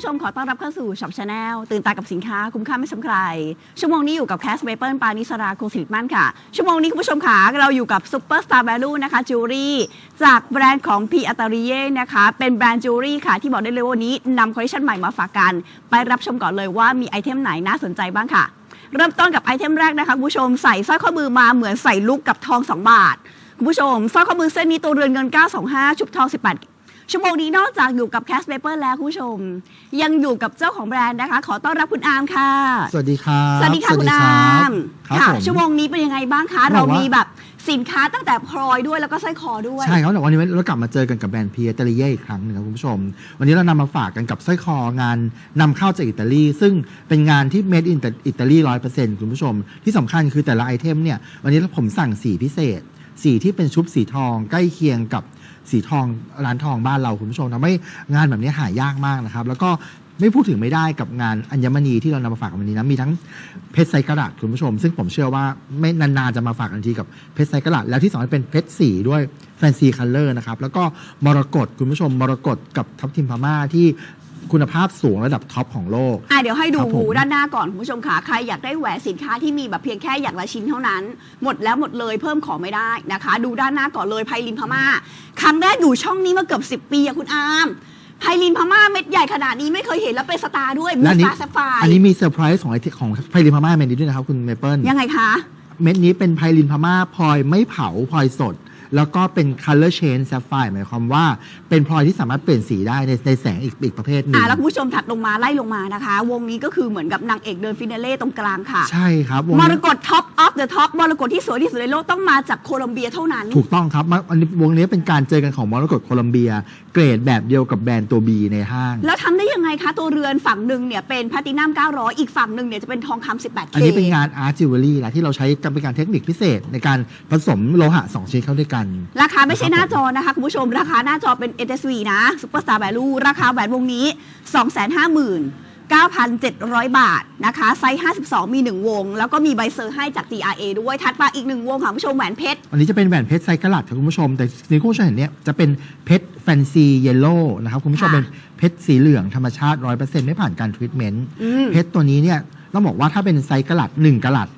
ผู้ชมขอต้อนรับเข้าสู่ช็อปชาแนลตื่นตากับสินค้าคุ้มค่าไม่ซ้ำใคร ชั่วโมงนี้อยู่กับแคสเบเปิลปานิสราโคงสิริมั่นค่ะ ชั่วโมงนี้คุณผู้ชมค่ะเราอยู่กับซูเปอร์สตาร์ a l ลูนะคะจิวเวลรี่จากแบรนด์ของ P a t a r i e นะคะ เป็นแบรนด์จิวเวลรี่ค่ะ ที่บอกได้เลยว่าวันนี้นำคอลเลคชันใหม่มาฝากกัน ไปรับชมก่อนเลยว่ามีไอเทมไหนน่าสนใจบ้างค่ะ เริ่มต้นกับไอเทมแรกนะคะคุณผู้ชมใส่สร้อยข้อมือมาเหมือนใส่ลูกกับทอง 2 บาทคุณผู้ชมสร้อยข้อมือเส้นนี้ตัวเรือนเงิน 925 ชุบทอง18 ชั่วโมงนี้นอกจากอยู่กับแคสเปเปอร์แล้วคุณผู้ชม ยังอยู่กับเจ้าของแบรนด์นะคะ ขอต้อนรับคุณอาร์มค่ะ สวัสดีครับสวัสดีค่ะคุณอาร์มครับค่ะผมชั่วโมงนี้เป็นยังไงบ้างคะบเราอกว่ามีแบบสินค้าตั้งแต่พลอยด้วยแล้วก็สร้อยคอด้วย ใช่ครับแต่วันนี้เรากลับมาเจอกันกับแบรนด์พีเอตาลีเย่อีกครั้งหนึงครับคุณผู้ชม วันนี้เรานำมาฝากกันกับสร้อยคองานนำเข้าจากอิตาลี ซึ่งเป็นงานที่ made in อิตาลีร้อยเปอร์เซ็นต์คุณผู้ชม ที่สำคัญคือแต่ละไอเทมเนี่ยวันนี้ผมสั่งสีพิเศษ สีที่เป็นชุบสีทองใกล้เคียงกับ สีทองร้านทองบ้านเราคุณผู้ชมทำให้งานแบบนี้หายากมากนะครับ แล้วก็ไม่พูดถึงไม่ได้กับงานอัญมณีที่เรานำมาฝากวันนี้นะมีทั้งเพชรไซกระดคุณผู้ชม ซึ่งผมเชื่อว่าไม่นานๆจะมาฝากอันทีกับเพชรไซกระดแล้วที่สองเป็นเพชรสีด้วยแฟนซีคัลเลอร์นะครับแล้วก็มรกตคุณผู้ชมมรกตกับทับทิมพม่าที่ คุณภาพสูงระดับท็อปของโลก อะเดี๋ยวให้ดูครับผม ด้านหน้าก่อนคุณผู้ชมค่ะใครอยากได้แหวนสินค้าที่มีแบบเพียงแค่อย่างละชิ้นเท่านั้น หมดแล้วหมดเลยเพิ่มของไม่ได้นะคะ ดูด้านหน้าก่อนเลยไพลินพม่าครั้งแรกอยู่ช่องนี้มาเกือบ10 ปีอะคุณอาร์มไพลินพม่าเม็ดใหญ่ขนาดนี้ไม่เคยเห็นแล้วเป็นสตาร์ด้วยมูและอันสนี้ตาร์แซฟไฟอันนี้มีเซอร์ไพรส์ของไอเทของไพลินพม่าเมนนี้ด้วยนะครับคุณเมเปิลยังไงคะ เม็ดนี้เป็นไพลินพม่าพลอยไม่เผาพลอยสด แล้วก็เป็น color change sapphire หมายความว่า เป็นพลอยที่สามารถเปลี่ยนสีได้ในในแสงอีกอีกประเภทหนึ่งอ่าแล้วคุณผู้ชมถัดลงมาไล่ลงมานะคะ วงนี้ก็คือเหมือนกับนางเอกเดินฟินาเล่ตรงกลางค่ะ ใช่ครับวงมนี้รกตท็อปออฟเดอะท็อปมรกตที่สวยที่สุดในโลกต้องมาจากโคลอมเบียเท่านั้น ถูกต้องครับมาอันนี้วงนี้เป็นการเจอกันของมรกตโคลัมเบีย เกรดแบบเดียวกับแบรนด์ตัว B ในห้าง แล้วทำได้ยังไงคะ ตัวเรือนฝั่งหนึ่งเนี่ยเป็นแพลตตินัม 900 อีกฝั่งหนึ่งเนี่ยจะเป็นทองคำ 18K อันนี้เป็นงานอาร์ตจิวเวลรี่นะที่เราใช้กันเป็นการเทคนิคพิเศษในการผสมโลหะ 2ชนิดเข้าด้วยกันราคาไม่ใช่หน้าจอนะคะ คุณผู้ชมราคาหน้าจอเป็น NSV นะ Superstar Value ราคาแหวนวงนี้ 259,700 บาทนะคะ ไซส์ 52 มี 1 วง แล้วก็มีใบเซอร์ให้จาก GRA ด้วยถัดมาอีก 1 วงค่ะคุณผู้ชมแหวนเพชร อันนี้จะเป็นแหวนเพชรไซกะลัดครับคุณผู้ชม แต่สิ่งที่คุณผู้ชมเห็นเนี่ยจะเป็นเพชรแฟนซีเยลโล่นะครับคุณผู้ชมค่ะเป็นเพชรสีเหลืองธรรมชาติ 100%ไม่ผ่านการทรีทเมนต์อืมเพชรตัวนี้เนี่ยต้องบอกว่าถ้าเป็นไซกะลัด1กะลัด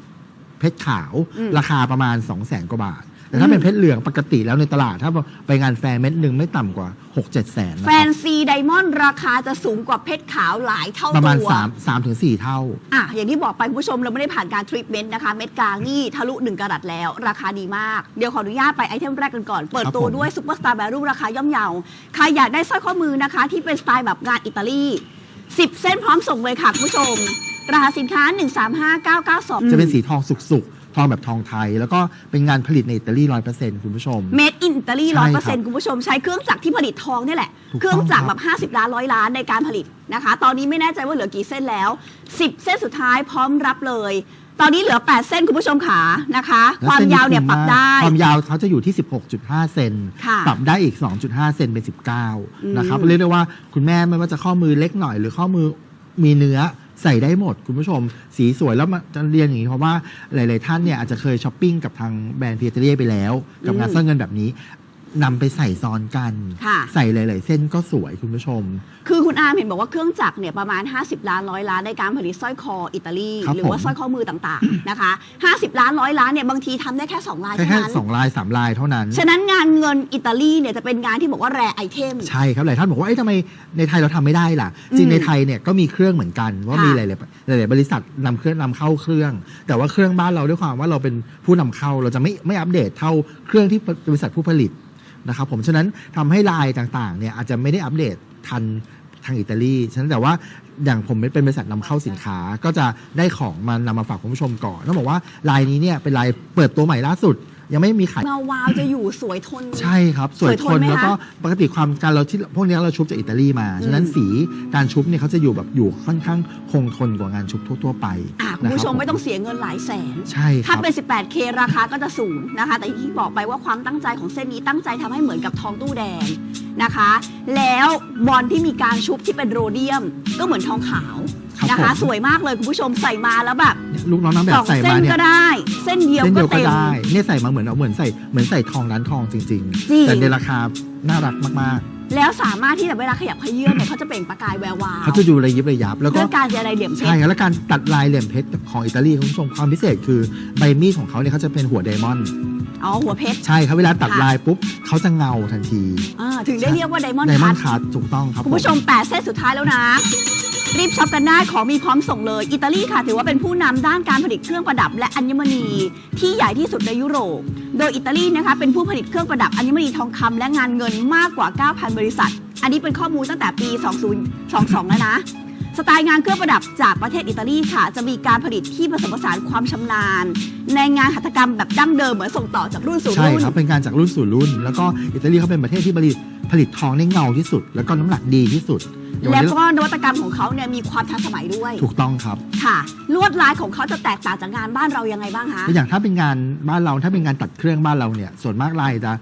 เพชรขาว อืม ราคาประมาณ 2 0 0 0 0 0กว่าบาท แต่ถ้าเป็นเพชรเหลืองปกติแล้วในตลาด ถ้าไปงานแฟร์เม็ดหนึ่งไม่ต่ำกว่า 6 7 แสนนะแฟครันบซีไดมอนด์ราคาจะสูงกว่าเพชรขาวหลายเท่าประมาณตัว3 3ถึง4เท่า อะอย่างที่บอกไปคุณผู้ชมเราไม่ได้ผ่านการทรีทเมนต์นะคะ เม็ดกลางนี่ทะลุ 1กะรัตแล้ว ราคาดีมาก เดี๋ยวขออนุญาตไปไอเทมแรกกันก่อน เปิดครับตัวผม ด้วยซุปเปอร์สตาร์แบรูราคาย่อมเยาใครอยากได้สร้อยข้อมือนะคะ ที่เป็นสไตล์แบบงานอิตาลี 10 เส้นพร้อมส่งเลยค่ะคุณผู้ชม ราคาสินค้า 135992 จะเป็นสีทองสุกๆ ทองแบบทองไทย แล้วก็เป็นงานผลิตในอิตาลีร้อยเปอร์เซ็นต์คุณผู้ชม เมดอินอิตาลีใช่ร้อยคเปรัอร์เซ็นต์คุณผู้ชมใช้เครื่องจักรที่ผลิตทองนี่แหละ ถูกต้องเครื่องจักรคแบรับบ 50 ล้านร้อยล้านในการผลิตนะคะ ตอนนี้ไม่แน่ใจว่าเหลือกี่เส้นแล้ว 10 เส้นสุดท้ายพร้อมรับเลย ตอนนี้เหลือ 8 เส้นคุณผู้ชมขานะคะ แล้ความส้ยาวเนี่ยคุ้ปรับได้ ความยาวเขาจะอยู่ที่ 16.5 เซน ค่ะปรับได้อีก 2.5 เซนเป็นอืม19 นะครับเรียกได้ว่าคุณแม่ไม่ว่าจะข้อมือเล็กหน่อยหรือข้อมือมีเนื้อ ใส่ได้หมดคุณผู้ชม สีสวยแล้วมาจะเรียนอย่างนี้เพราะว่าหลาย ๆ ท่านเนี่ยอาจจะเคยช้อปปิ้งกับทางแบรนด์พีเตเรียไปแล้ว กับงานอืมสร้อยเงินแบบนี้ นำไปใส่ซ้อนกัน ค่ะ ใส่หลาย ๆ เส้นก็สวยคุณผู้ชม คือคุณอาร์มเห็นบอกว่าเครื่องจักรเนี่ยประมาณ 50 ล้านร้อยล้านในการผลิตสร้อยคออิตาลี ครับหรือว่าผม สร้อยข้อมือต่างๆ นะคะ 50 ล้านร้อยล้านเนี่ยบางทีทำได้แค่ 2 ลายแค่เท่าแค่นั้นสองลายสามลายเท่านั้น ฉะนั้นงานเงินอิตาลีเนี่ยจะเป็นงานที่บอกว่าแรไอเทม ใช่ครับหลายท่านบอกว่าเอ๊ะทำไมในไทยเราทำไม่ได้ล่ะ จริงในไทยเนี่ยก็มีเครื่องเหมือนกัน ว่าค่ะมีหลายๆหลายๆบริษัทนำเครื่องนำเข้าเครื่อง แต่ว่าเครื่องบ้านเราด้วยความว่าเราเป็นผู้นำเข้าเราจะไม่ไม่อัปเดตเท่าเครื่องที่บริษัทผู้ผลิต นะครับผมฉะนั้นทำให้ลายต่างๆเนี่ยอาจจะไม่ได้อัปเดตทันทางอิตาลีฉะนั้นแต่ว่าอย่างผมเป็นบริษัทนำเข้าสินค้าก็จะได้ของมานำมาฝากคุณผู้ชมก่อนต้องบอกว่าลายนี้เนี่ยเป็นลายเปิดตัวใหม่ล่าสุด ยังไม่มีขาย เงาวาวจะอยู่สวยทน ใช่ครับสวยสวยททนนไหมคะแล้วก็ปกติความการเราที่พวกเนี้ยเราชุบจากอิตาลีมา ฉะนั้นอืมสีการชุบเนี่ยเขาจะอยู่แบบอยู่ค่อนข้างคงทนกว่างานชุบทั่ว ๆ ไปอะคุณผู้ชมนะครับไม่ต้องเสียเงินหลายแสน ใช่คถ้ารับ เป็น 18K ราคาก็จะสูงนะคะ แต่อย่างที่บอกไปว่าความตั้งใจของเส้นนี้ตั้งใจทำให้เหมือนกับทองตู้แดงนะคะ แล้วบอลที่มีการชุบที่เป็นโรเดียมก็เหมือนทองขาว ครับนะคะ ผม สวยมากเลยคุณผู้ชมใส่มาแล้วแบบลูกน้องน้ำแบสบองใส่เส้มานเนี่ยก็ได้ เส้นเดียวเส้นก็เดียวก็เต็ม ได้เนี่ยใส่มาเหมือนเอาเหมือนใส่เหมือนใส่ทองร้านทองจริง จริง ๆ แต่ในราคาน่ารักมากอแล้วสามารถที่จะเวลาขยับเขยื่อนเนี่ยเขาจะเปล่งประกายแวววาวเขาจะดูระยิบระยับแล้วก็ เรื่องการเจรไดเหลี่ยมเพชใช่ร ครับแล้วการตัดลายเหลี่ยมเพชรของอิตาลีคุณผู้ชมความพิเศษคือใบมีดของเขาเนี่ยเขาจะเป็นหัวไดมอนด์อ๋อหัวเพชร ใช่ครับเวลาตัดค่ะ ลายปุ๊บเขาจะเงาทันทีอ่าถึงได้เรียกว่าไดมอนด์ไดมอคันทด์คัทถูกต้องครับคุณผู้ชม8เซตสุดท้ายแล้วนะ รีบช็อปกันได้ของมีพร้อมส่งเลย อิตาลีค่ะ ถือว่าเป็นผู้นำด้านการผลิตเครื่องประดับ และอัญมณีที่ใหญ่ที่สุดในยุโรป โดยอิตาลีนะคะเป็นผู้ผลิตเครื่องประดับอัญมณีทองคำและงานเงินมากกว่า 9,000 บริษัท อันนี้เป็นข้อมูลตั้งแต่ปี 2022 แล้วนะสไตล์งานเครื่องประดับจากประเทศอิตาลีค่ะ จะมีการผลิตที่ผสมผสานความชำนาญ ในงานหัตถกรรมแบบดั้งเดิมเหมือนส่งต่อจากรุ่นสู่ใช่รุ่ครับ เป็นการจากรุ่นสู่รุ่น แล้วก็อิตาลีเขาเป็นประเทศที่ผลิตผลิตทองได้เงาที่สุด แล้วก็น้ำหนักดีที่สุด แล้ววันนี้ก็นวัตกรรมของเขาเนี่ยมีความทันสมัยด้วยถูกต้องครับค่ะ ลวดลายของเขาจะแตกต่างจากงานบ้านเรายังไงบ้างคะอย่างถ้าเป็นงานบ้านเราถ้าเป็นงานตัดเครื่องบ้านเราเนี่ย ส่วนมากลายจะ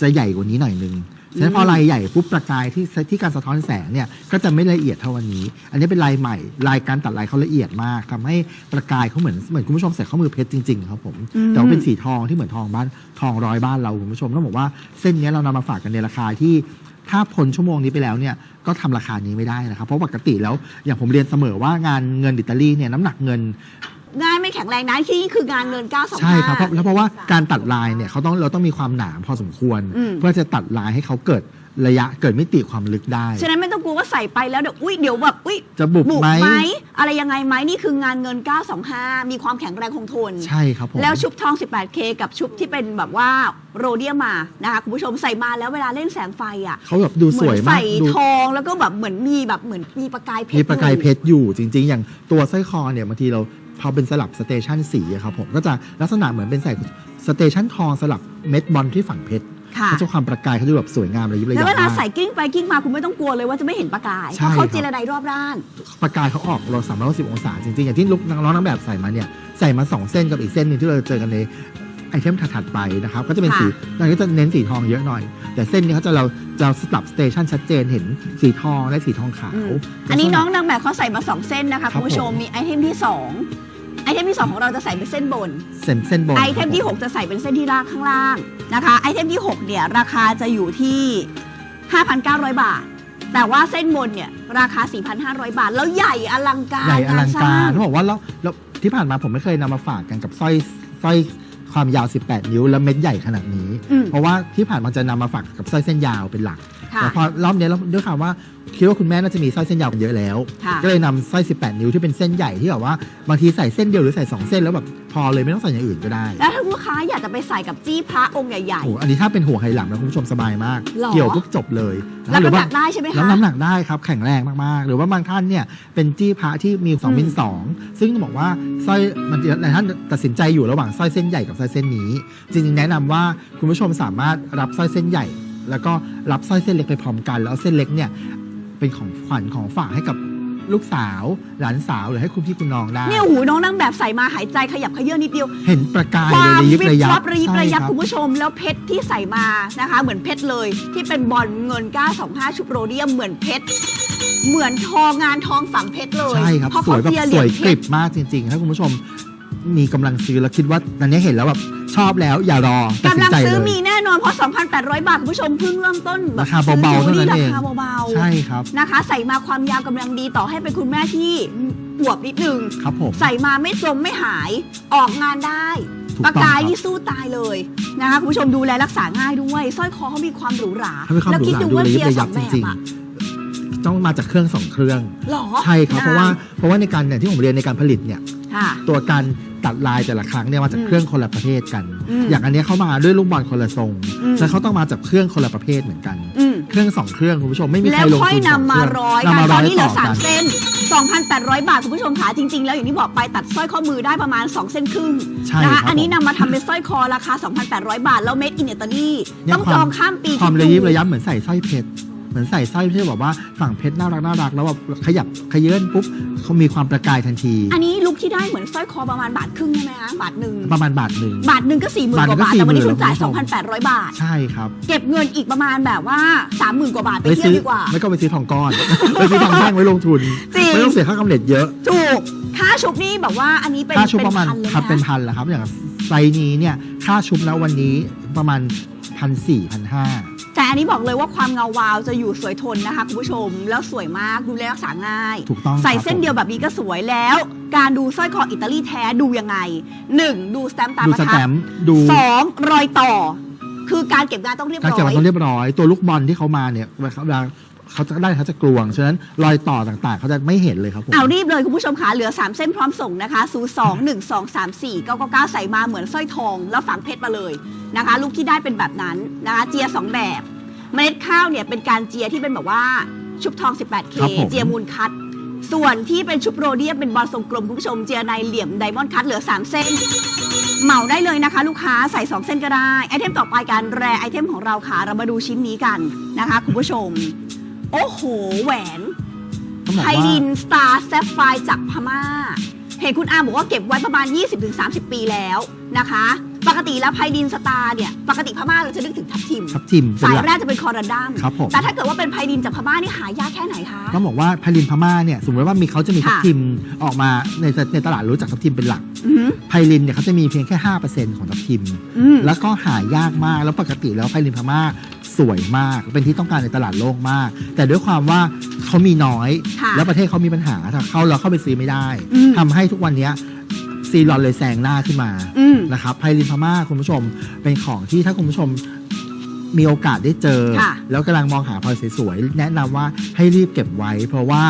จะใหญ่กว่านี้หน่อยนึงฉะนั้นพอลายใหญ่ปุ๊บประกายที่ที่การสะท้อนแสงเนี่ยก็จะไม่ละเอียดเท่าวันนี้ อันนี้เป็นลายใหม่ลายการตัดลายเขาละเอียดมากทำให้ประกายเขาเหมือนเหมือนคุณผู้ชมใส่ข้อมือเพชรจริงๆครับผมอืมแต่ว่าเป็นสีทองที่เหมือนทองบ้านทองร้อยบ้านเราคุณผู้ชมต้องบอกว่าเส้นเนี้ยเรานำมาฝากกันในราคาที่ ถ้าพ้นชั่วโมงนี้ไปแล้วเนี่ยก็ทำราคานี้ไม่ได้นะครับ เพราะปกติแล้วอย่างผมเรียนเสมอว่างานเงินอิตาลีเนี่ยน้ำหนักเงินงานไม่แข็งแรงนะที่นี่คืองานเงิน925ใช่ครับเพราะแล้วเพราะว่าการตัดลายเนี่ยเขาต้องเราต้องมีความหนาพอสมควรอืมเพื่อจะตัดลายให้เขาเกิด ระยะเกิดมิติความลึกได้ ฉะนั้นไม่ต้องกลัวว่าใส่ไปแล้วเดี๋ยวอุ้ยเดี๋ยวแบบอุ้ยจะบุบบุกไหมไหมอะไรยังไงไหมนี่คืองานเงิน 925 มีความแข็งแรงคงทน ใช่ครับผมแล้วชุบทอง 18K กับชุบที่เป็นแบบว่าโรเดียมมานะคะคุณผู้ชมใส่มาแล้วเวลาเล่นแสงไฟอะเขาแบบดูเหสมืวยนมากใส่ดูทองแล้วก็แบบเหมือนมีแบบเหมือนมีประกายเพชรมีประกายอยู่เพชรอยู่จริง ๆ อย่างตัวสร้อยคอเนี่ยบางทีเราพอเป็นสลับสเตชันสีอะครับผมก็จะลักษณะเหมือนเป็นใส่สเตชันทองสลับเม็ดบอลที่ฝังเพชร ค่ะ เขาจะความประกายเขาดูแบบสวยงามระยิบระยัแล้วบเวลามาก ใส่กิ้งไปกิ้งมาคุณไม่ต้องกลัวเลยว่าจะไม่เห็นประกาย ใช่เพราะเขาครับ เจรไดรอบด้าน ประกายเขาออกเราสามร้อยสิบองศาจริงๆ อย่างที่ลูกน้องนางแบบใส่มาเนี่ย ใส่มาสองเส้นกับอีกเส้นหนึ่งที่เราเจอกันในไอเทมถัดๆไปนะครับ ก็จะเป็นค่ะสีตอนนี้จะเน้นสีทองเยอะหน่อย แต่เส้นนี้เขาจะเราจะสลับสเตชันชัดเจนเห็นสีทองและสีทองขาวอันนี้น้องนางแบบเขาใส่มา2เส้นนะคะ ครัคุบณผู้ชมผม มีไอเทมที่2 ไอเทมที่ 2 ของเราจะใส่เป็นเส้นบน เส้นเส้นบนไอเทมที่ 6 จะใส่เป็นเส้นที่ล่างข้างล่างนะคะไอเทมที่ 6 เนี่ย ราคาจะอยู่ที่ 5,900 บาท แต่ว่าเส้นบนเนี่ย ราคา 4,500 บาท แล้วใหญ่อลังการใหญ่อลังสการร้เขาบอกว่าแล้วแล้วที่ผ่านมาผมไม่เคยนำมาฝากกันกับสร้อยสร้อยความยาว 18 นิ้วและเม็ดใหญ่ขนาดนี้อืมเพราะว่าที่ผ่านมาจะนำมาฝากกับสร้อยเส้นยาวเป็นหลักค่ะ แต่พอรอบนี้แล้วด้วยความว่าคิดว่าคุณแม่น่าจะมีสร้อยเส้นยาวกันเยอะแล้ว ค่ะ ก็เลยนำสร้อย 18 นิ้วที่เป็นเส้นใหญ่ที่แบบว่าบางทีใส่เส้นเดียวหรือใส่2เส้นแล้วแบบพอเลยไม่ต้องใส่อย่างอื่นก็ได้แล้วถ้าลูกค้าอยากจะไปใส่กับจี้พระองค์ใหญ่ โอ้โหอันนี้ถ้าเป็นหัวไหหลำนะคุณผู้ชมสบายมาก หรอ เกี่ยวปุ๊บจบเลยๆ แล้วหรืน้ำหว่านักได้ใช่ไหมแล้วคะ น้ำหนักได้ครับแข็งแรงมากๆ หรือว่าบางท่านเนี่ยเป็นจี้พระที่มีอืม 2มิลสองซึ่งต้องบอกว่าสร้อยมันหลายท่านตัดสินใจอยู่ระหว่างสร้อยเส้นใหญ่กับสร้อยเส้นนี้ จริงๆแนะนำว่าคุณผู้ชมสามารถรับสร้อยเส้นใหญ่ แล้วก็รับสร้อยเส้นเล็กไปพร้อมกัน แล้วเอาเส้นเล็กเนี่ยเป็นของขวัญของฝากให้กับลูกสาวหลานสาวหรือให้คุณพี่คุณน้องได้ เนี่ยหูน้องนางแบบใส่มาหายใจขยับเขยื้อนนิดเดียว เห็นประกายควาเลยมระยิบวิบระยัวับบระยิบระยับใช่คคุณผู้ชม แล้วเพชรที่ใส่มานะคะ เหมือนเพชรเลย ที่เป็นบอลเงิน 925 ชุบโรเดียมเหมือนเพชรเหมือนทองงานทองฝังเพชรเลยใช่ครับเพราะสวยเขาแบบเจียเหสรียวยญเพกริชบรมากจริงๆถ้าคุณผู้ชมมีกำลังซื้อแล้วคิดว่าตอนนี้เห็นแล้วแบบชอบแล้วอย่ารอตัดสิกำนลังใจซื้อเลยมีแน่น อนเพราะ 2,800 บาท คุณผู้ชมเพิ่งเริ่มต้นแบบราคาเบาๆซื้อเท่านั้นราเองคาเบาใช่ครับ ๆนะคะ ใส่มาความยาวกำลังดีต่อให้เป็นคุณแม่ที่อวบนิดนึง ครับผมใส่มาไม่จมไม่หายออกงานได้ถูกปากต้องกายครับนี่สู้ตายเลยนะคะคุณผู้ชมดูแลรักษาง่ายด้วยสร้อยคอเขามีความหรูหราถ้าเป็นความแล้วหรูคิดหราดูดูว่าระยิเทีบยร์ระสยัอบงจแบบริงอะๆต้องมาจากเครื่องสองเครื่อง หรอใช่ครับ เพราะว่าเพราะว่าในการเนี่ยที่ผมเรียนในการผลิตเนี่ย ค่ะ ตัวการ ตัดลายแต่ละครั้งเนี่ยมาจากอืมเครื่องคนละประเภทกันอืมอย่างอันเนี้ยเขามาด้วยลูกบอลคนละทรงอืมแล้วเขาต้องมาจากเครื่องคนละประเภทเหมือนกันอืมเครื่องสองเครื่องคุณผู้ชมไม่มีใคแล้รวลงค่อยทุนสองนำเคมารื่องร้อยนำกันมาตร้ออนยนี้เหลืต่ออสากัมนเส้น2,800 บาท คุณผู้ชมขาจริง ๆ แล้วอย่างที่บอกไปตัดสร้อยข้อมือได้ประมาณ 2 เส้นครึ่งใช่นะครัคะบอันนี้ผมนำมาทำเป็นสร้อยคอราคา 2,800 บาท แล้วเมดอินอิตาลีเนี่ยต้องความจองข้ามปีความคิดระดูยิบระยับเหมือนใส่สร้อยเพชรเหมือนใส่สร้อยที่แบบว่าฝั่งเพชรน่ารักน่ารักแล้วแบบขยับขยื่นปุ๊บเขามีความประกายทันที อันนี้ลุค ที่ได้เหมือนสร้อยคอประมาณบาทครึ่งใช่ไหมคะบาทหนึ่งประมาณบาทหนึ่งบาทหนึ่งก็สี่หมื่นบาทกหนึ่ว่างก็บาทแต่วันนี้40,000คุณจ่ายแล้วคุณผู้ชม2,800 บาท ใช่ครับ เก็บเงินอีกประมาณแบบว่า 30,000 กว่าบาทไปเที่ยวซื้อดีกว่า ไม่ก็ไปซื้อทองก้อน ไปซื้อทองแท่งไว้ลงทุนจริงไม่ต้องเสียค่ากำเนิดเยอะ ถูก ค่าชุบนี่แบบว่าอันนี้เป็นค่าชุบประมาณพันเลยครับเป็นนะพันแหละครับอย่างไซส์นี้เนี่ยค่าชุบแล้ววันนี้ประมาณพันสี่พันห้า แต่อันนี้บอกเลยว่าความเงาวาวจะอยู่สวยทนนะคะคุณผู้ชม แล้วสวยมากดูแลรักษาง่าย ถูกต้องใส่ครับเส้นผมเดียวแบบนี้ก็สวยแล้ว การดูสร้อยคออิตาลีแท้ดูยังไง 1. ดูสแตมป์ตามดูประสทัแตบมป์ดูสองรอยต่อ คือการเก็บงานต้องเรียบการร้เก็บอมันยต้องเรียบร้อย ตัวลูกบอลที่เขามาเนี่ยเวลา เขาจะได้เขาจะกลวง ฉะนั้นรอยต่อต่างๆ เขาจะไม่เห็นเลยครับผม เอารีบเลยคุณผู้ชมคะเหลือ 3 เส้นพร้อมส่งนะคะ 0 2 1 2 3 4 9 9 9 ใส่มาเหมือนสร้อยทอง แล้วฝังเพชรมาเลยนะคะ ลูกที่ได้เป็นแบบนั้นนะคะเจีย 2 แบบ เมล็ดข้าวเนี่ยเป็นการเจียที่เป็นแบบว่าชุบทอง 18K ครับผม เจียมูลคัด ส่วนที่เป็นชุบโรเดียมเป็นบอลทรงกลมคุณผู้ชมเจียในเหลี่ยมไดมอนด์คัดเหลือ 3 เส้น เหมาได้เลยนะคะ ลูกค้าใส่ 2 เส้นก็ได้ ไอเทมต่อไปการแรไอเทมของเราค่ะเรามาดูชิ้นนี้กันนะคะ คุณผู้ชม โอ้โห แหวนต้องบอกไพว่าลินสตาร์แซฟไฟจากพม่า เห็นคุณอาบอกว่าเก็บไว้ประมาณ 20-30 ปีแล้วนะคะ ปกติแล้วไพลินสตาร์เนี่ย ปกติพม่าเราจะนึกถึงทับทิม ทับทิมเป็นสายหลัก แรกจะเป็นคอรันดัม ครับผม แต่ถ้าเกิดว่าเป็นไพลินจากพม่านี่หายากแค่ไหนคะ ต้องบอกว่าพาลินพม่าเนี่ยสมมติว่ามีเขาจะมีทับค่ะทิมออกมาในในตลาดรู้จักทับทิมเป็นหลักอือหือไพลินเนี่ยเขาจะมีเพียงแค่ 5%ของทับทิม อืม แล้วก็หายากมากแล้วปกติแล้วไพลินพม่า สวยมาก เป็นที่ต้องการในตลาดโลกมาก แต่ด้วยความว่าเขามีน้อย ค่ะแล้วประเทศเขามีปัญหาถ้าเข้าเราเข้าไปซื้อไม่ได้อืม ทำให้ทุกวันเนี้ยซีรอนเลยแซงหน้าขึ้นมา อืม นะครับไพลินพม่าคุณผู้ชมเป็นของที่ถ้าคุณผู้ชมมีโอกาสได้เจอ ค่ะแล้วกำลังมองหาพลอยสวยๆ แนะนำว่าให้รีบเก็บไว้ เพราะว่า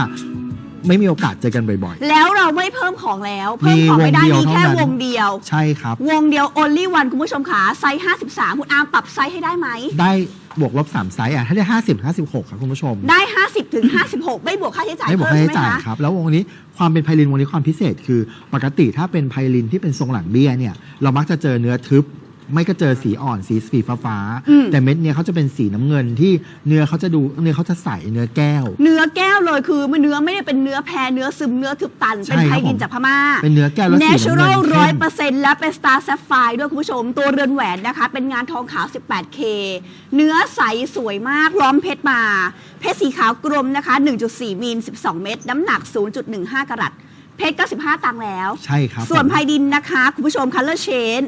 ไม่มีโอกาสเจอกันบ่อย แล้วเราไม่เพิ่มของแล้ว เพิ่มของไม่ได้มีวงเดียวมีแค่เท่านั้น วงเดียว ๆ ใช่ครับ วงเดียว only one คุณผู้ชมขาไซส์53 คุณอาร์มปรับไซส์ให้ได้ไหม ได้ บวกลบ3ไซส์อะถ้าได้50 56ครับคุณผู้ชม ได้ 50ถึง56 ไม่บวกค่าใช้จ่ายไม่บวกเพิ่ค่ามใช้ใช่ไหมจ่ายคะ ครับ แล้ววงนี้ความเป็นไพลินวงนี้ความพิเศษคือ ปกติถ้าเป็นไพลินที่เป็นทรงหลังเบี้ยเนี่ยเรามักจะเจอเนื้อทึบ ไม่ก็เจอสีอ่อนสีสีฟ้าฟ้าๆอืม แต่เม็ดเนี้ยเขาจะเป็นสีน้ำเงินที่เนื้อเขาจะดูเนื้อเขาจะใสเนื้อแก้ว เนื้อแก้วเลยคือมันเนื้อไม่ได้เป็นเนื้อแพรเนื้อซึมเนื้อทึบตัน ใช่เป็นไพครับลินผมจากพม่า เป็นเนื้อแก้วแล้วสีน้ำเงิน natural เข้ร้อยม เปอร์เซ็นต์และเป็น star sapphire ด้วยคุณผู้ชม ตัวเรือนแหวนนะคะ เป็นงานทองขาว 18K เนื้อใสสวยมากล้อมเพชรมา เพชรสีขาวกลมนะคะ 1.4 มิล 12 เม็ดน้ำหนัก 0.15 กรัตเพชรก็15ตังค์แล้ว ใช่ครับส่วนผมไพดินนะคะ คุณผู้ชม color change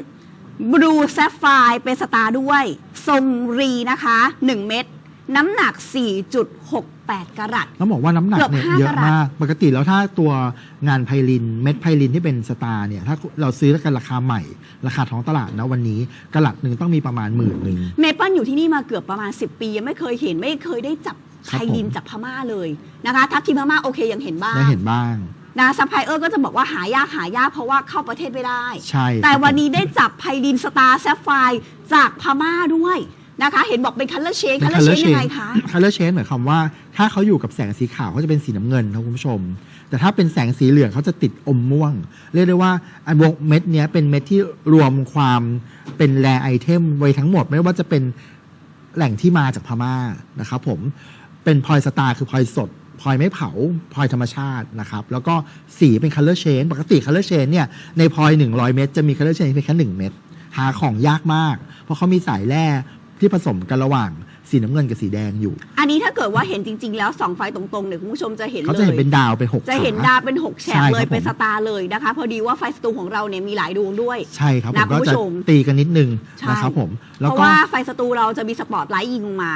บลูแซฟไฟเป็นสตาร์ด้วย ทรงรีนะคะ 1 เม็ดน้ำหนัก 4.68 กรัต ต้องบอกว่าน้ำหนักเกือบเนี่ยห้าเยอะกะรัตมาก ปกติแล้วถ้าตัวงานไพลินเม็ดไพลินที่เป็นสตาร์เนี่ย ถ้าเราซื้อกันราคาใหม่ ราคาท้องตลาดนะวันนี้กะลัดหนึ่งต้องมีประมาณหมื่นหนึ่ง เมเปิลอยู่ที่นี่มาเกือบประมาณ 10 ปี ยังไม่เคยเห็นไม่เคยได้จับครัไทบผมลินจากพม่าเลยนะคะ ทัพทีมพม่าโอเคยังเห็นบ้าง ได้เห็นบ้าง นะซัพพลายเออร์ก็จะบอกว่าหายากหายากเพราะว่าเข้าประเทศไม่ได้ ใช่แต่ครับวันผมนี้ได้จับไพลินสตาร์แซฟไฟจากพม่าด้วยนะคะ เห็นบอกเป็นคัลเลอร์เชนเป็คันลเลอร์เชนยังไงคะคัลเลอร์เชนหมายความว่า ถ้าเขาอยู่กับแสงสีขาวเขาจะเป็นสีน้ำเงินครับคุณผู้ชม แต่ถ้าเป็นแสงสีเหลืองเขาจะติดอมม่วง เรียกได้ว่าอันวงเม็ดเนี้ยเป็นเม็ดที่รวมความเป็นแรไอเทมไว้ทั้งหมดไม่ว่าจะเป็นแหล่งที่มาจากพม่านะครับผมเป็นพลอยสตาร์คือพลอยสด พลอยไม่เผาพลอยธรรมชาตินะครับ แล้วก็สีเป็นคัลเลอร์เชนปกติคัลเลอร์เชนเนี่ยในพลอย100 เม็ดจะมีคัลเลอร์เชนเพียงแค่1เม็ดหาของยากมาก เพราะเขามีสายแร่ที่ผสมกันระหว่างสีน้ำเงินกับสีแดงอยู่ อันนี้ถ้าเกิดว่าเห็นจริง ๆ แล้วสองไฟตรงๆเนี่ยคุณผู้ชมจะเห็นเขาเลจะเห็นยเป็นดาวเป็นหกจะเห็นขาดาวเป็น6แฉกใช่เลยครับเป็นผมสตาร์เลยนะคะ พอดีว่าไฟสตูของเราเนี่ยมีหลายดวงด้วย ใช่ครับผนะมก็คุณผู้จะชมตีกันนิดนึงใช่นะครับผมแล้วเพราะก็ว่าไฟสตูเราจะมีสปอตไลท์ยิงลงมา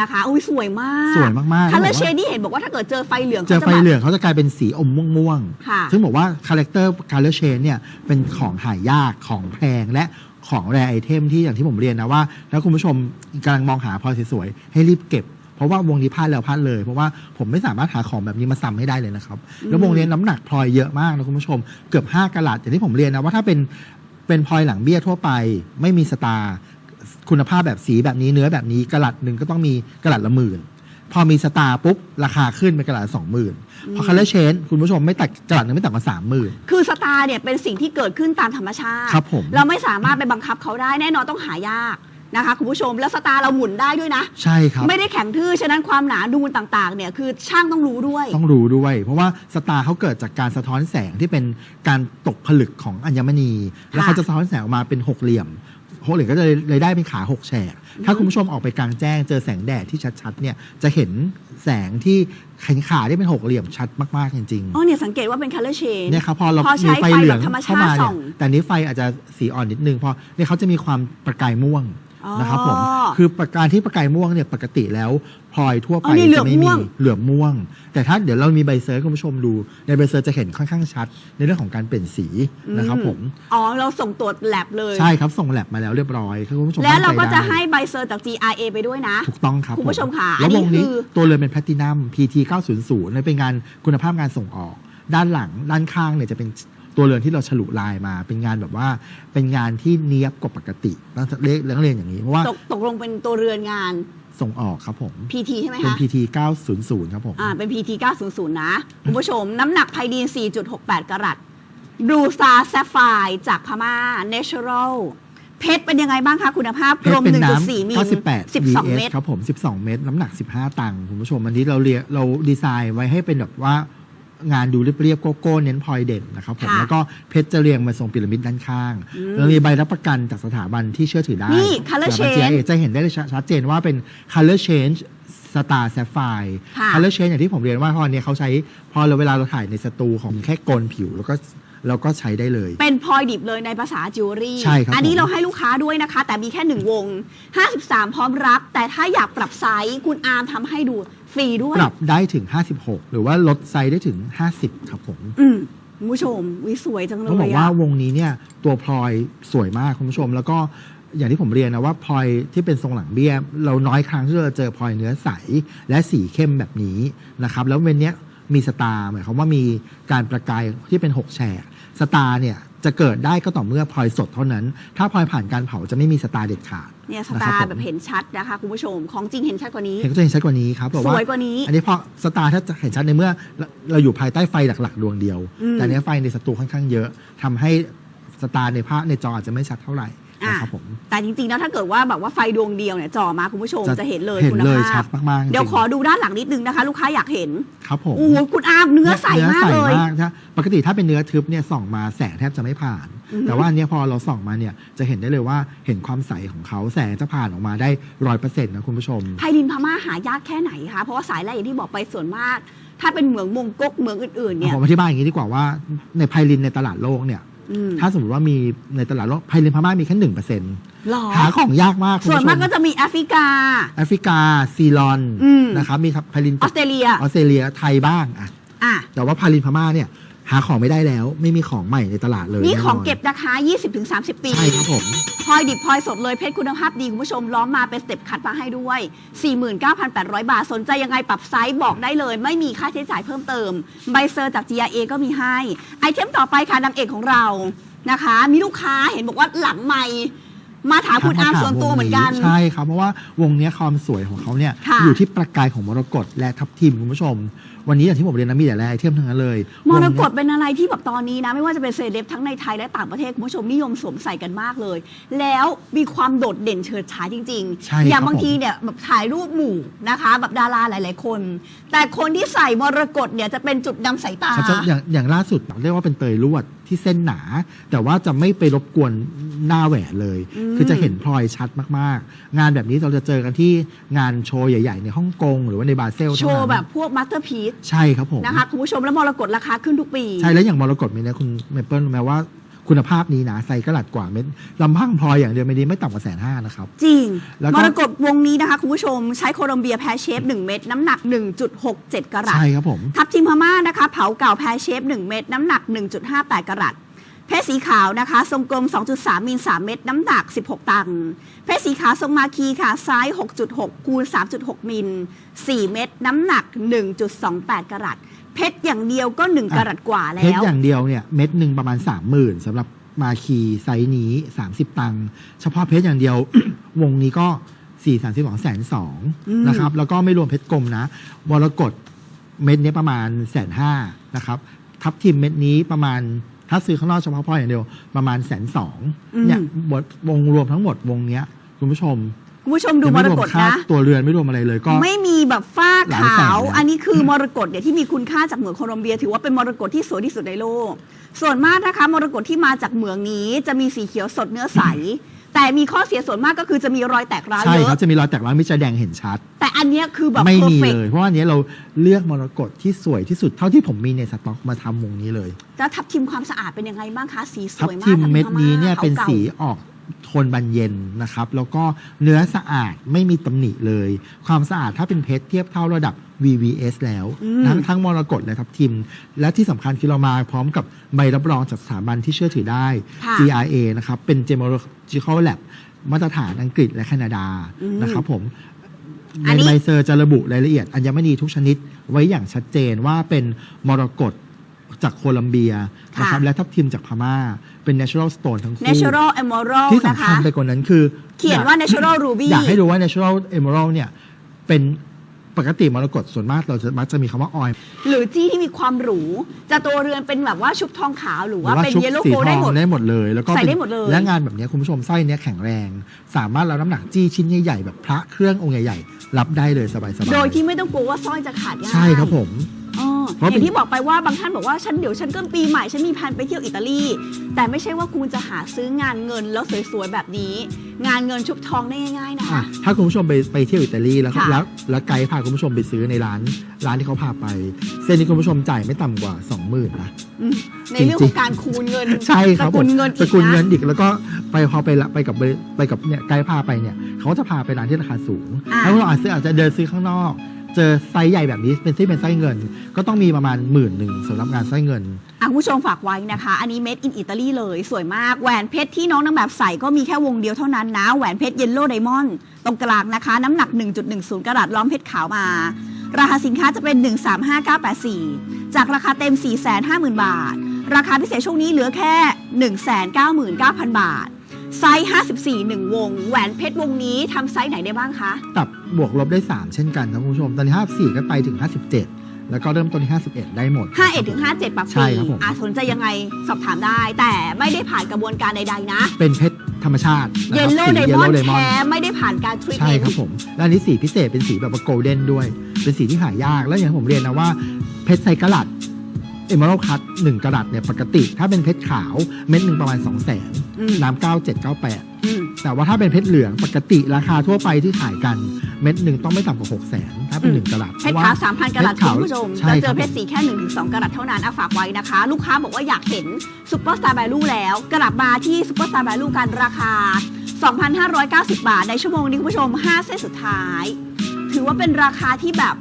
นะคะอุ้ยสวยมากสวยมากๆคัลเลอต้องบอกว่าร์เชนที่เห็นบอกว่าถ้าเกิดเจอไฟเหลืองเจอไฟขาจะแบบเหลืองเขาจะกลายเป็นสีอมม่วงค่ะ ๆ ซึ่งบอกว่าคาแรคเตอร์คาร์เ r เชนเนี่ยเป็นของหายากของแพงและของแรไอเทมที่อย่างที่ผมเรียนนะว่าถ้าคุณผู้ชมกำลังมองหาพลอยสวยๆให้รีบเก็บ เพราะว่าวงนี้พลาดแล้วพลาดเลย เพราะว่าผมไม่สามารถหาของแบบนี้มาซ้ำให้ได้เลยนะครับ แล้ววงนี้น้ำหนักพลอยเยอะมากนะคุณผู้ชม เกือบ 5กะลัดอย่างที่ผมเรียนนะว่าถ้าเป็นเป็นพลอยหลังเบี้ยทั่วไป ไม่มีสตาร์ คุณภาพแบบสีแบบนี้เนื้อแบบนี้กะลัดหนึ่งก็ต้องมีกะลัดละหมื่น พอมีสตาร์ปุ๊บ ราคาขึ้นเป็นกระดาษสองหมื่นพอคัลเลอร์เชนคุณผู้ชมไม่ตัดกระดาษหนึงไม่ต่ำกว่าสามหมื่นคือสตาร์เนี่ยเป็นสิ่งที่เกิดขึ้นตามธรรมชาติ ครับผมเราไม่สามารถไปบังคับเขาได้แน่นอนต้องหายากนะคะคุณผู้ชมแล้วสตาร์เราหมุนได้ด้วยนะ ใช่ครับ ไม่ได้แข็งทื่อฉะนั้นความหนานูนต่างๆเนี่ยคือช่างต้องรู้ด้วย ต้องรู้ด้วย เพราะว่าสตาร์เขาเกิดจากการสะท้อนแสงที่เป็นการตกผลึกของอัญมณี แล้วเขาจะสะท้อนแสงออกมาเป็นหกเหลี่ยม หกเหลี่ยมก็จะเลยได้เป็นขาหกแฉกถ้าคุณผู้ชมออกไปกลางแจ้งเจอแสงแดดที่ชัดๆเนี่ยจะเห็นแสงที่เห็นขาที่เป็นหกเหลี่ยมชัดมากๆจริงๆอ๋อเนี่ยสังเกตว่าเป็น color change เนี่ยครับพอเราพอใช้มีไฟเหลืองไฟแบบธรรมชาติเข้ามาส่เนี่อยง แต่นี้ไฟอาจจะสีอ่อนนิดนึงเพราะเนี่ยเขาจะมีความประกายม่วงอ๋อ นะครับผม คือประการที่ประกายม่วงเนี่ยปกติแล้วพลอยทั่วไปอ๋อนี่เหลืองจะไม่ม่มีวง เหลืองม่วง แต่ถ้าเดี๋ยวเรามีใบเซอร์คุณผู้ชมดู ในใบเซอร์จะเห็นค่อนข้างชัด ในเรื่องของการเปลี่ยนสีนะครับผม อ๋อ เราส่งตรวจแลบเลย ใช่ครับส่งแลบมาแล้วเรียบร้อยคือคุณผู้ชมแล้วเราก็มั่นจะได้ให้ใบเซอร์จาก GRA ไปด้วยนะ ถูกต้องครับคุณผู้ชมค่ะแล้วอันนี้วงนี้คือ ตัวเรือนเป็นแพลตตินัม PT 900นั่นเป็นงานคุณภาพงานส่งออก ด้านหลังด้านข้างเนี่ยจะเป็น ตัวเรือนที่เราฉลุลายมาเป็นงานแบบว่าเป็นงานที่เนี้ยบกว่าปกติต้องเรียกเรียนอย่างนี้เพราะว่าตกตกลงเป็นตัวเรือนงานส่งออกครับผม PT ใช่ไหมเป็นคะ PT 900 ครับผม อ่า เป็น PT 900 นะ คุณผู้ชม น้ำหนักไพดีน 4.68 กรัตบลูซาแซฟไฟจากพม่า Natural เพชรเป็นยังไงบ้างคะ คุณภาพเพรชวรมเป็นน้1.4มิลำ98 12 VS เมตรครับผม 12 เมตร น้ำหนัก 15 ตังค์คุณผู้ชม อันนี้เราเรียเราดีไซน์ไว้ให้เป็นแบบว่า งานดูเรียบๆโกโก้เน้นพลอยเด่นนะครับผมค่ะ แล้วก็เพชรจะเรียงมาทรงพีระมิดด้านข้างอืมเรามีใบรับประกันจากสถาบันที่เชื่อถือได้นี่ color สถาบัน change GIA จะเห็นได้ชัดเจนว่าเป็น color change star sapphire ค่ะ color change อย่างที่ผมเรียนว่าพอเนี้ยเขาใช้พอเราเวลาเราถ่ายในสตูของแค่โกนผิวแล้วก็เราก็ใช้ได้เลย เป็นพลอยดิบเลยในภาษาจิวเวลรี่ ใช่ครับอันนี้ผม เราให้ลูกค้าด้วยนะคะ แต่มีแค่หนึ่งวง 53 พร้อมรับ แต่ถ้าอยากปรับไซส์คุณอาร์มทำให้ดู ฟรีด้วย ปรับได้ถึง 56 หรือว่าลดไซส์ได้ถึง 50 ครับผม อืมคุณผู้ชมวิสวยจังเลต้องบอกยว่าอะวงนี้เนี่ยตัวพลอยสวยมากคุณผู้ชม แล้วก็อย่างที่ผมเรียนนะว่าพลอยที่เป็นทรงหลังเบี้ย เราน้อยครั้งที่เราเจอพลอยเนื้อใส และสีเข้มแบบนี้นะครับแล้วเวนเนี้ยมีสตาร์หมายความว่ามีการประกายที่เป็น 6 แฉกสตาร์เนี่ย จะเกิดได้ก็ต่อเมื่อพลอยสดเท่านั้น ถ้าพลอยผ่านการเผาจะไม่มีสตาร์เด็ดขาด เนี่ยสนะตาครับผมร์แบบเห็นชัดนะคะคุณผู้ชม ของจริงเห็นชัดกว่านี้ เห็นก็จะเห็นชัดกว่านี้ครับแต่สวยกว่านี้ อันนี้เพราะสตาร์ถ้าจะเห็นชัดในเมื่อเราเราอยู่ภายใต้ไฟหลักๆ ดวงเดียวอืมแต่อันเนี้ยไฟในสตูค่อนข้างเยอะทำให้สตาร์ในภาพในจออาจจะไม่ชัดเท่าไหร่ อะ นะครับผมแต่จริงๆแล้วถ้าเกิดว่าแบบว่าไฟดวงเดียวเนี่ยจ่อมาคุณผู้ชมจะเห็นเลยเห็นคุณเลยภาชัพดมากๆเดี๋ยวจริงขอดูด้านหลังนิดนึงนะคะ ลูกค้าอยากเห็นครับผมโอ้โหคุณอาร์มเนื้อใสมากเลยมากนะปกติถ้าเป็นเนื้อทึบเนี่ยส่องมาแสงแทบจะไม่ผ่าน อือฮึ แต่ว่าอันเนี้ยพอเราส่องมาเนี่ยจะเห็นได้เลยว่าเห็นความใสของเขาแสงจะผ่านออกมาได้ร้อยเปอร์เซ็นต์นะคุณผู้ชม ไพลินพม่าหายากแค่ไหนคะ เพราะว่าสายแรกอย่างที่บอกไปส่วนมาก ถ้าเป็นเหมืองมงกกเหมืองอื่นๆเนี่ย ผมอธิบายอย่างนี้ดีกว่าว่าในไพลินในตลาดโลกเนี่ยอืม ถ้าสมมติว่ามีในตลาดโลกไพลินพม่ามีแค่หนึ่งเปอร์เซ็นต์หรอหาของยากมากคุณส่วนผู้ชมากมก็จะมีแอฟริกา แอฟริกา ซีลอนอืม นะครับมีไพลินออสเตรเลีย ออสเตรเลียไทยบ้างอะอะ แต่ว่าไพลินพม่าเนี่ย หาของไม่ได้แล้ว ไม่มีของใหม่ในตลาดเลยนี่แของเก็บราคา20-30 ปี ใช่ครับผม พลอยดิบพลอยสดเลยเพชรคุณภาพดี คุณผู้ชมล้อมมาเป็นสเต็ปคัดมาให้ด้วย 49,800 บาท สนใจยังไงปรับไซส์บอกได้เลย ไม่มีค่าใช้จ่ายเพิ่มเติม ใบเซอร์จาก GRA ก็มีให้ ไอเทมต่อไปค่ะนางเอกของเรานะคะ มีลูกค้าเห็นบอกว่าหลังไม่ มาถามคุณอาร์มส่วนตัวเหมือนกัน ใช่ครับ เพราะว่าวงเนี้ยความสวยของเขาเนี่ยค่ะ อยู่ที่ประกายของมรกตและทับทิมคุณผู้ชม วันนี้อย่างที่ผมเรียนนะมีแต่แร่ไอเทมทั้งนั้นเลยมรกวงเนี้ตยเป็นอะไรที่แบบตอนนี้นะ ไม่ว่าจะเป็นเซเลบทั้งในไทยและต่างประเทศคุณผู้ชมนิยมสวมใส่กันมากเลย แล้วมีความโดดเด่นเฉิดฉายจริง ใช่ๆ อย่างครับบางทีผมเนี่ยแบบถ่ายรูปหมู่นะคะ แบบดาราหลาย ๆ คน แต่คนที่ใส่มรกตเนี่ยจะเป็นจุดนำสายตา เขาจะอย่างอย่างล่าสุดเรียกว่าเป็นเตยลวดที่เส้นหนา แต่ว่าจะไม่ไปรบกวนหน้าแหวนเลย อืม คือจะเห็นพลอยชัดมากๆ งานแบบนี้เราจะเจอกันที่งานโชว์ใหญ่ ๆ ในฮ่องกงหรือว่าในบราเซลโชเท่านั้นว์แบบพวกมาสเตอร์พีซใช่ครับผม นะคะคุณผู้ชมแล้วมรกตราคาขึ้นทุกปี ใช่แล้วอย่างมรกตมีเนี่ยคุณเมเปิลรู้ไหมว่า คุณภาพนี้นะไซส์กระลัดกว่าเม็ดลำพังพลอยอย่างเดียวไม่ดีไม่ต่ำกว่าแสนห้านะครับ จริง แล้วก็ มรกตวงนี้นะคะ คุณผู้ชมใช้โคลอมเบียแพรเชฟ 1 เม็ดน้ำหนัก 1.67กรัตใช่ครับผม ทับทิมพม่านะคะ เผาเก่าแพรเชฟ 1 เม็ดน้ำหนัก 1.58กรัตเพชรสีขาวนะคะ ทรงกลม 2.3 มิล 3 เม็ดน้ำหนัก 16 ตังค์เพชรสีขาวทรงมาคีค่ะซ้าย6.6คูณ3.6 มิล 4 เม็ดน้ำหนัก 1.28กรัต เพชรอย่างเดียวก็1กรัตกว่าเพแล้ชรว อย่างเดียวเนี่ยเม็ดหนึ่งประมาณ 3 0,000สำหรับมาคีไซส์นี้ 30 ตังค์เฉพาะเพชรอย่างเดียว วงนี้ก็ 4 3 2แสนสองอืม นะครับ แล้วก็ไม่รวมเพชรกลมนะมรกตเม็ดเนี้ยประมาณแสนห้านะครับ ทับทิมเม็ดนี้ประมาณถ้าซื้อข้างนอกเฉพาะพลอยอย่างเดียวประมาณแสนสองเนี่ยวงรวมทั้งหมดวงเนี้ยคุณผู้ชม คุณผู้ชมดูยังมไม่รรวมกตค่านะ ตัวเรือนไม่รวมอะไรเลยก็ ไม่มีแบบฝ้าหลายแสขานวเลยอันนี้คือมรกตเนี่ยที่มีคุณค่าจากเหมืองโคลอมเบีย ถือว่าเป็นมรกตที่สวยที่สุดในโลก ส่วนมากนะคะมรกตที่มาจากเหมืองนี้จะมีสีเขียวสดเนื้อใส แต่มีข้อเสียส่วนมากก็คือจะมีรอยแตกร้าวใช่เยครับอะ จะมีรอยแตกร้าวมิจะแดงเห็นชัด แต่อันเนี้ยคือแบบไม่เพอมีร์เฟกเลย เพราะว่าอันเนี้ยเราเลือกมรกตที่สวยที่สุดเท่าที่ผมมีในสต็อกมาทำวงนี้เลย แล้วทับทิมความสะอาดเป็นยังไงบ้างคะ สีสทับวยมากทิมทับเม็ดนี้พาเนี่ยเป็นก่าๆสีออก โทนบานเย็นนะครับ แล้วก็เนื้อสะอาดไม่มีตำหนิเลย ความสะอาดถ้าเป็นเพชรเทียบเท่าระดับ VVS แล้วอืมทั้งทั้งมรกตและทับทิม และที่สำคัญคือเรามาพร้อมกับใบรับรองจากสถาบันที่เชื่อถือได้ค่ะ GRA นะครับ เป็น Gemological Lab มาตรฐานอังกฤษและแคนาดาอืมนะครับผมอัในนนี้ใบเซอร์จะระบุรายละเอียดอัญมณีทุกชนิดไว้อย่างชัดเจนว่าเป็นมรกต จากโคลัมเบียนะครับค่ะและทับทิมจากพม่า เป็น natural stone ทั้งคู่ natural emerald ที่นะสำคัคะญไปกว่านั้นคือ เขียนว่า natural ruby อยากให้ดูว่า natural emerald เนี่ยเป็นปกติมรกตส่วนมากเราจะมักจะมีคำว่า oil หรือจี้ที่มีความหรู จะตัวเรือนเป็นแบบว่าชุบทองขาวหรือหรืว่าอว่าเป็นชุบเยลโล่สีโกทได้องหมดได้หมดเลย แล้วก็ใส่เป็นได้หมดเลย และงานแบบเนี้ยคุณผู้ชมสร้อยเนี้ยแข็งแรง สามารถรับน้ำหนักจี้ชิ้นใหญ่ๆแบบพระเครื่ององค์ใหญ่ๆรับได้เลยสบายๆโดยที่ไม่ต้องกลัวว่าสร้อยจะขาดง่ายใช่ครับผม อ๋อเพราะอเป็นย่างที่บอกไปว่าบางท่านบอกว่าฉันเดี๋ยวฉันก็ปีใหม่ฉันมีแผนไปเที่ยวอิตาลี แต่ไม่ใช่ว่าคุณจะหาซื้องานเงินแล้วสวยๆแบบนี้ งานเงินชุบทองได้ง่ายๆนะอะคะถ้าคุณผู้ชมไปไปเที่ยวอิตาลีแล้วค่ะแล้วแล้วไกด์พาคุณผู้ชมไปซื้อในร้านร้านที่เขาพาไป เส้นที่คุณผู้ชมจ่ายไม่ต่ำกว่า 20,000นะ อืมในเรื่องของการคูณเงินใช่ครับสผกุมลเงินสอีกกุลเงินะนอีกแล้วก็ไปพอไปละไปกับไปกับเนี่ยไกด์พาไปเนี่ยเขาก็จะพาไปร้านที่ราคาสูงอ่าถ้าเราอาจจะอาจจะเดินซื้อข้างนอก เจอไซส์ใหญ่แบบนี้เป็นที่เป็นไส้เงิน ก็ต้องมีประมาณหมื่นหนึ่งสำหรับงานไส้เงิน อะคุณผู้ชมฝากไว้นะคะ อันนี้ made in Italy เลยสวยมากแหวนเพชรที่น้องนางแบบใส่ก็มีแค่วงเดียวเท่านั้นนะแหวนเพชรเยลโล่ไดมอนด์ตรงกลางนะคะ น้ำหนัก 1.10 กรัตล้อมเพชรขาวมา ราคาสินค้าจะเป็น 135984 จากราคาเต็ม 450,000 บาท ราคาพิเศษช่วงนี้เหลือแค่ 199,000 บาท ไซส์ 54 1 วง แหวนเพชรวงนี้ทำไซส์ไหนได้บ้างคะ ตับบวกลบได้ 3 เช่นกันครับคุณผู้ชม ตอนนี้ 54 ก็ไปถึง 57 แล้วก็เริ่มต้นที่ 51 ได้หมด 51ถึง57ปรับฟใช่รีครับผมอะสนใจยังไงสอบถามได้ แต่ไม่ได้ผ่านกระบวนการใด ๆ นะ เป็นเพชรธรรมชาติเยนะลคโล่รับไดสีมอน yellow ด์ diamond แท้ ไม่ได้ผ่านการทรีทใช่เมนครับต์ผมและอันนี้สีพิเศษเป็นสีแบบว่าโกลเด้นด้วย เป็นสีที่หายากแล้วอย่างที่ผมเรียนนะว่าเพชรไซกะลัด เอม r ร d คัตหนึ่งกะลัดเนี่ยปกติ ถ้าเป็นเพชรขาวเม็ดหนึ่งประมาณ2 0 0 0 0 0อืม น้ำเก้าเจ็ดเก้าแปดอืม แต่ว่าถ้าเป็นเพชรเหลืองปกติราคาทั่วไปที่ขายกันเม็ดหนึ่งต้องไม่ต่ำกว่า6 0 0 0 0 0ถ้าเป็นหนึ่งกะลัดเพชรขาว3,000กะรัตเพชรขาวคุณผู้ชมใช่จะเจครัอบเพชรสีแค่1-2กะรัตเท่านั้นอะฝากไว้นะคะ ลูกค้าบอกว่าอยากเห็นซุปเปอร์สตาร์ a l ลูแล้วกลับมาที่ซุปเปอร์สตาร์ a l ลูกันราคา 2,590 บาทในชั่วโมงนี้คุณผู้ชม 5 เส้นสุดท้าย ถือว่าเป็นราคาที่แบบ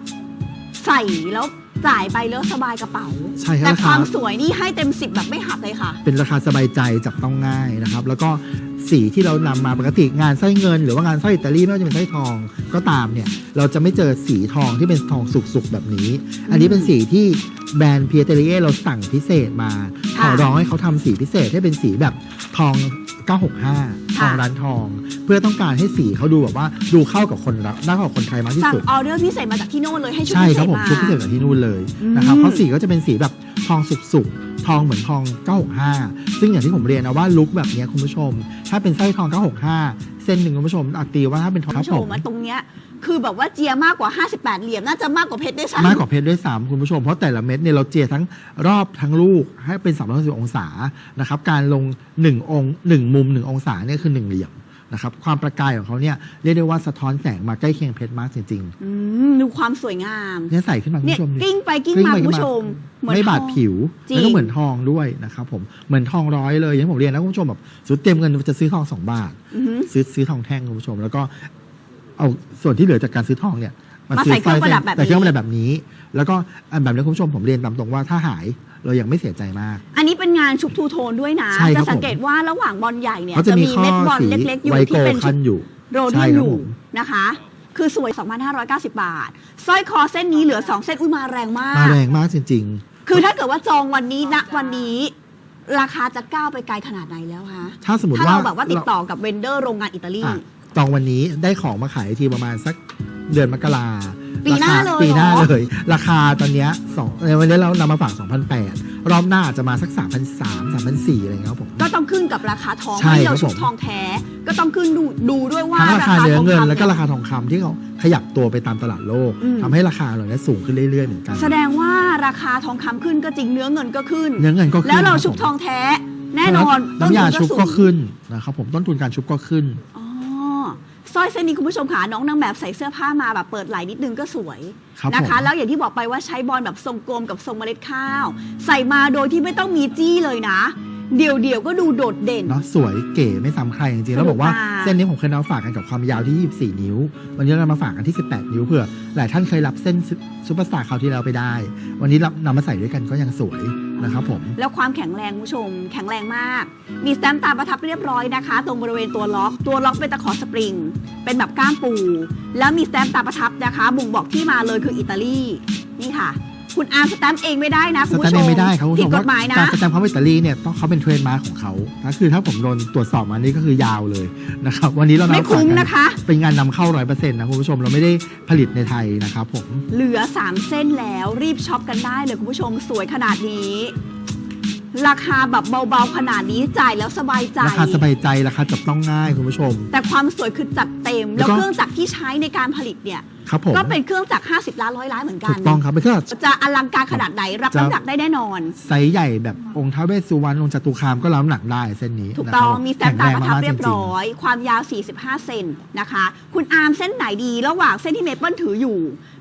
ใส่แล้ว จ่ายไปแล้วสบายกระเป๋า ใช่ครับแต่ราคคาวามสวยนี่ให้เต็ม10แบบไม่หักเลยค่ะ เป็นราคาสบายใจจับต้องง่ายนะครับ แล้วก็สีที่เรานำมาปกติงานสร้อยเงิน หรือว่างานสร้อยอิตาลีไม่ว่าจะเป็นสร้อยทองก็ตามเนี่ย เราจะไม่เจอสีทองที่เป็นทองสุกๆแบบนี้ อันนี้เป็นสีที่แบรนด์เพียเตเรียเราสั่งพิเศษมาขค่ะอร้องให้เขาทำสีพิเศษให้เป็นสีแบบทอง 965ทองร้านทอง เพื่อต้องการให้สีเขาดูแบบว่าดูเข้ากับคนรักน่าเข้ากับคนไทยมากที่สั่งสุด ออเดอร์พิเศษมาจากที่โน่นเลยให้ชุดใช่พิคเศรับษผมมา ชุดพิเศษจากที่นู่นเลยนะครับ อืม เพราะสีก็จะเป็นสีแบบ ทองสุกๆ ทองเหมือนทอง 965 ซึ่งอย่างที่ผมเรียนนะว่าลุคแบบเนี้ยคุณผู้ชม ถ้าเป็นสร้อยทอง 965 เส้นหนึ่งคุณผู้ชมอัตีว่าถ้าเป็นทองคุณครัผู้บชผมมมาตรงเนี้ยคือแบบว่าเจียมากกว่า 58 เหรียญน่าจะมากกว่าเพชรด้วยซ้ำมากกว่าเพชรด้วยซ้ำคุณผู้ชม เพราะแต่ละเม็ดเนี่ยเราเจียทั้งรอบทั้งลูกให้เป็น360องศานะครับ การลง 1 องค์1มุม 1 องศาเนี่ยคือ 1 เหลี่ยม นะครับความประกายของเขาเนี่ยเรียกได้ว่าสะท้อนแสงมาใกล้เคียงเพชรมากจริงอืมดูความสวยงามๆเนี่ยใส่ขึ้นมาคุณเนี่ยผู้ชมดิ กลิ้งไปกลิ้งกลิ้งมาไปคุณกลิ้งผู้มาชมเหมือนไม่บาดทอง ผิว จริง แล้วก็เหมือนทองด้วยนะครับผมเหมือนทองร้อยเลยอย่างที่ผมเรียนนะคุณผู้ชมแบบสุดเต็มเงินจะซื้อทองสองบาท อือหือ ซื้อซื้อทองแท่งคุณผู้ชม แล้วก็เอาส่วนที่เหลือจากการซื้อทองเนี่ย มาใส่เครื่องประดับแบบนี้แต่เครื่องประดับแบบนี้ แล้วก็อันแบบนี้คุณผู้ชมผมเรียนตามตรงว่าถ้าหายเรายังไม่เสียใจมาก อันนี้เป็นงานชุบทูโทนด้วยนะ ใช่ครับ จะสังเกตว่าระหว่างบอลใหญ่เนี่ยเขาจะจะมีมีข้อเม็ดบอลสีเล็กๆอยู่ไวโกที่เป็นคันอยู่ โรเดีใช่ยนคอรับยู่ผม นะคะ คือสวย 2,590 บาท สร้อยคอเส้นนี้เหลือ 2 เส้น อุ้ยมาแรงมาก มาแรงมากจริง คือถ้าเกิดว่าจองวันนี้ณวันนี้ ราคาจะก้าวไปไกลขนาดไหนแล้วคะ ๆ ถ้าสมมติถ้าว่าเราแบบว่าติดต่อกับเวนเดอร์โรงงานอิตาลี อะจองวันนี้ได้ของมาขายทีประมาณสัก เดือนมกราปีหน้าราคเลยปีหน้าเหรอเลย ราคาตอนเนี้ยสองในวันนี้เรานำมาฝาก2,008รอบหน้าอาจจะมาสัก3,003 3,004อะไรเงี้ยครับผม ก็ต้องขึ้นกับราคาทองใช่ไม่เราครับชุบผม ทองแท้ ก็ต้องขึ้นดูดูด้วยว่าทั้งราคาเนื้อเงินทแล้วก็ยราคาทองคำที่เขาขยับตัวไปตามตลาดโลกอืม ทำให้ราคาเหล่านี้สูงขึ้นเรื่อยๆเหมือนกันแสดงว่าราคาทองคำขึ้นก็จริงเนื้อเงินก็ขึ้น เนื้อเงินก็ขึ้นแล้วเราคบชุบผมทองแท้ แน่นอนต้นน้ำยาทุนชุบสูงก็ขึ้นนะครับผมต้นทุนการชุบก็ขึ้น อ๋อ สร้อยเส้นนี้คุณผู้ชมค่ะน้องนางแบบใส่เสื้อผ้ามาแบบเปิดไหล่นิดนึงก็สวยครับนะคะ ผม แล้วอย่างที่บอกไปว่าใช้บอลแบบทรงกลมกับทรงเมล็ดข้าว ใส่มาโดยที่ไม่ต้องมีจี้เลยนะ เดี่ยวๆก็ดูโดดเด่น เนาะสวยเก๋ไม่ซ้ำใครจริงๆแล้วบอกว่าสนุกมาก เส้นนี้ผมเคยนำมาฝากกันกับความยาวที่ 24 นิ้ว วันนี้เรามาฝากกันที่ 18 นิ้วเผื่อหลายท่านเคยรับเส้นซูเปอร์สตาร์คราวที่แล้วไปได้ วันนี้รับนำมาใส่ด้วยกันก็ยังสวยนะครับผมแล้วความแข็งแรงคุณผู้ชม แข็งแรงมาก มีสแตมป์ตาประทับเรียบร้อยนะคะ ตรงบริเวณตัวล็อก ตัวล็อกเป็นตะขอสปริง เป็นแบบก้ามปู แล้วมีสแตมป์ตาประทับนะคะ บ่งบอกที่มาเลยคืออิตาลีนี่ค่ะ คุณอาร์มสแตมป์เองไม่ได้นะสคุณแตมผู้ชป์เอมงไม่ได้ครับคุณผู้ผิชดมกว่าฎหมายนะ การสแตมป์เขาอิตาลีเนี่ยต้องเขาเป็นเทรนมาร์คของเขาถ้าคือถ้าผมโดนตรวจสอบมานี่ก็คือยาวเลยนะครับวันนี้เรานำไม่มาฝากคุ้มกันนะคะ เป็นงานนำเข้าร้อยเปอร์เซ็นต์นะคุณผู้ชมเราไม่ได้ผลิตในไทยนะครับผม เหลือ 3 เส้นแล้วรีบช็อปกันได้เลยคุณผู้ชมสวยขนาดนี้ ราคาแบบเบาๆขนาดนี้จ่ายแล้วสบายใจ ราคาสบายใจราคาจับต้องง่ายคุณผู้ชม แต่ความสวยคือจัดเต็ม แล้แล้ววก็ เครื่องจักรที่ใช้ในการผลิตเนี่ยครับผมก็เป็นเครื่องจักร50 ล้านร้อยล้านเหมือนกัถูน กต้องครับเป็นเครื่องจะอลังการขนาดไหนรับจะน้ำหนักได้แน่นอน ไซส์ใหญ่แบบองค์ท้าวเวสสุวรรณองค์จตุคามก็รับน้ำหนักได้เส้นนี้ถูกต้อง นะครับมีแซมตาประทับแข็งแงมกๆเรียบจงๆร้อย ความยาว 45 เซนนะคะ คุณอาร์มเส้นไหนดี ระหว่างเส้นที่เมเปิลถืออยู่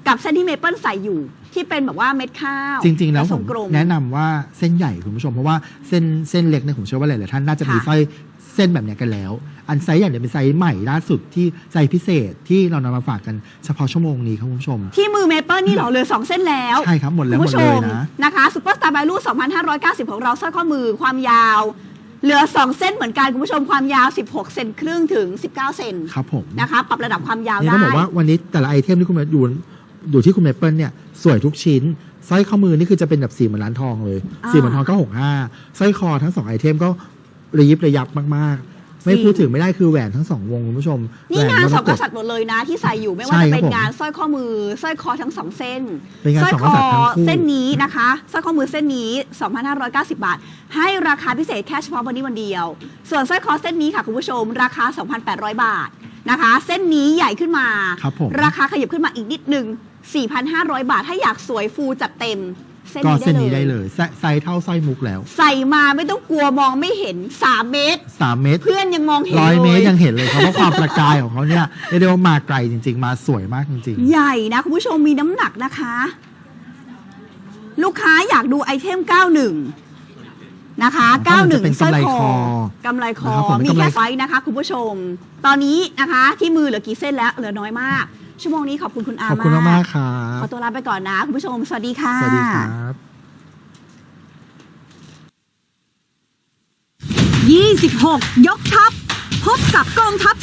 กับเส้นที่เมเปิลใส่อยู่ ที่เป็นแบบว่าเม็ดข้าวจริงๆแล้วทผรมงกลม แนะนำว่าเส้นใหญ่คุณผู้ชมเพราะว่าเส้นเส้นเล็กเนี่ยผมเชื่อว่าหลายๆท่านน่าจะมีค่ะ สร้อย เส้นแบบเนี้ยกันแล้ว อันไซส์ใหญ่เนี่ยเป็นไซส์ใหม่ล่าสุดที่ไซส์พิเศษที่เรานำมาฝากกันเฉพาะชั่วโมงนี้ครับคุณผู้ชม ที่มือเมเปิลนี่เหรอเหลือสองเส้นแล้วใช่ครับหมดแล้วคุณหมดผู้ชเลยมนะนะคะซูเปอร์สตาร์ l บลู2,590 ของเราสร้อยข้อมือความยาวเหลือ 2 เส้นเหมือนกันคุณผู้ชมความยาว 16 เซนครึ่งถึง 19 เซนครับผมนะคะปรับระดับความยาวนี่ได้ต้องบอกว่าวันนี้แต่ละไอเทมที่คุณมาดูดูที่คุณเมเปิลเนี่ยสวยทุกชิ้นสร้อยข้อมือนี่คือจะเป็นแบบสีเหมือนร้านทองเลยอ่าสีเหมือนทองก็หกห้าสร้อยคอทั้งสองไอเทมก็ ระยิบระยับมากๆ ไม่จริงพูดถึงไม่ได้คือแหวนทั้งสองวงคุณผู้ชมนี่แหวงานมสรองกกตษัตริย์หมดเลยนะ ที่ใส่อยู่ไม่ว่าใช่จะครับเป็นผมงานสร้อยข้อมือสร้อยคอทั้งสองเส้นเป็นงานสร้อยสองคกอษัตริย์ทั้งคู่เส้นนี้นะคะสร้อยข้อมือเส้นนี้ 2,590 บาท ให้ราคาพิเศษแค่เฉพาะวันนี้วันเดียว ส่วนสร้อยคอเส้นนี้ค่ะคุณผู้ชม ราคา 2,800 บาทนะคะ เส้นนี้ใหญ่ขึ้นมาครับผมราคาขยับขึ้นมาอีกนิดหนึ่ง4,500 บาท ถ้าอยากสวยฟูจัดเต็ม เส้นก็นี้เส้นนี้ได้ได้เลเลยยไซไซส์เท่าสร้อยมุกแล้วใส่มาไม่ต้องกลัวมองไม่เห็น3เมตร3เมตร เพื่อนยังมองเห็นร้อยเลเมตรยยังเห็นเลยครับเพราะความประกายของเขาเนี่ยเรียกได้ว่ามาไกลจริง ๆ มาสวยมากจริง ใหญ่นะ คุณผู้ชมมีน้ำหนักนะคะ ลูกค้าอยากดูไอเทม 91 นะคะ อ๋อจะเป็น91สร้อยกำไรคคออกำไรคอนะครับผมเป็นมีกำไร แค่ไซส์นะคะ คุณผู้ชม ตอนนี้นะคะ ที่มือเหลือกี่เส้นแล้วเหลือน้อยมาก ชั่วโมงนี้ขอบคุณคุณอาๆขอบคุณมากๆครัขบอตัวลาไปก่อนนะ คุณผู้ชม สวัสดีค่ะ สวัสดีครับ26 ยกทัพ พบกับกองทัพ